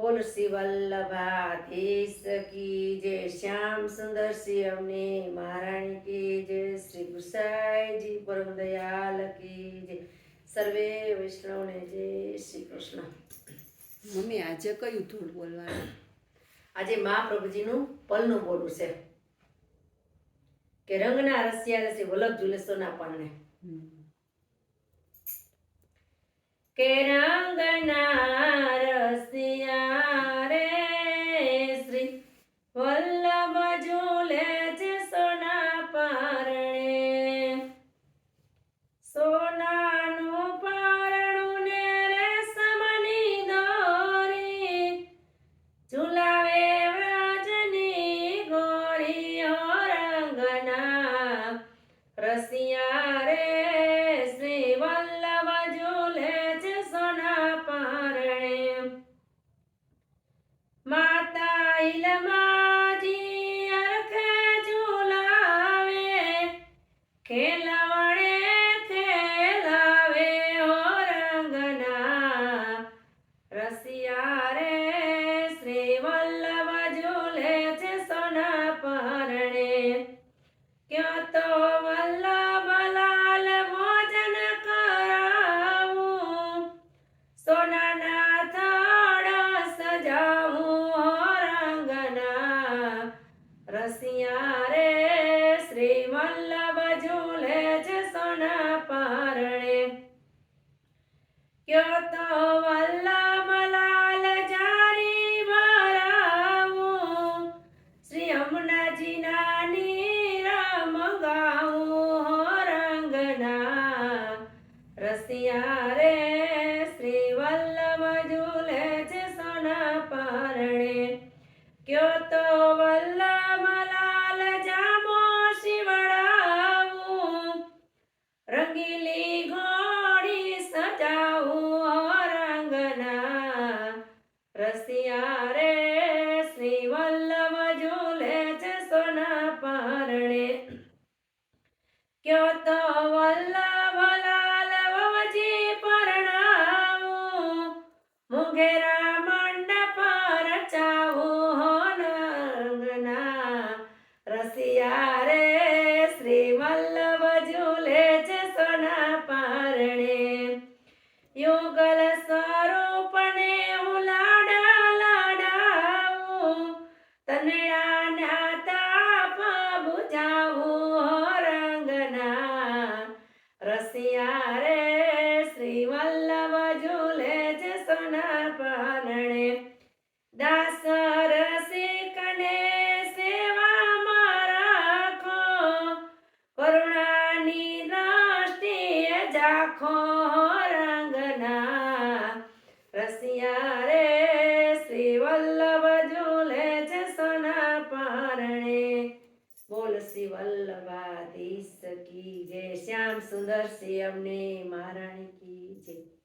બોલ શ્રી વલ્લભાધીશ કી જય શ્યામ સુંદર શ્રી અમને મહારાણી કી જય શ્રી ગુસાઈજી પરમ દયાલ કી જય. સર્વે વૈષ્ણવને જય શ્રી કૃષ્ણ. મમ્મી આજે કયું ધૂળ બોલવાનું? આજે મહાપ્રભુજીનું પલનું બોલું છે. કે રંગના રસિયા રસી વલ્લભ જુલેસોના સોના કે રસિયા વલ્લભ ઝૂલે છે સોના પારણે. ક્યો તો વલ્લભ લાલ જારી ભરાવું શ્રી અમનાજીના નીર મંગાવું હો રંગના. રસિયા રે શ્રી વલ્લભ ઝૂલે છે સોના રંગીલી ઘોડી સજાવું રંગના રસિયા રે શ્રી વલ્લભ ઝૂલે છે સોના પારણે ક્યો તો વલ્લભ લાલ વજી પરણાવું મુંગેરા મંડપ રચાવું રંગના રસિયા રે યુગલ સ્વરૂપને હું લાડા લાડાવું, તનડાના તાપ બુજાવું રંગના. રસિયા રે શ્રી વલ્લભ ઝૂલે છે સોના પારણે દાસ રસિકને સેવામાં રાખો, કરુણાની દ્રષ્ટિએ જાખો રસિયા રે શ્રી વલ્લભ ઝૂલે છે સોના પારણે. બોલ શ્રી વલ્લભાધીશ કી જય. શ્યામ સુંદર શ્રી અમને મહારાણી કી જય.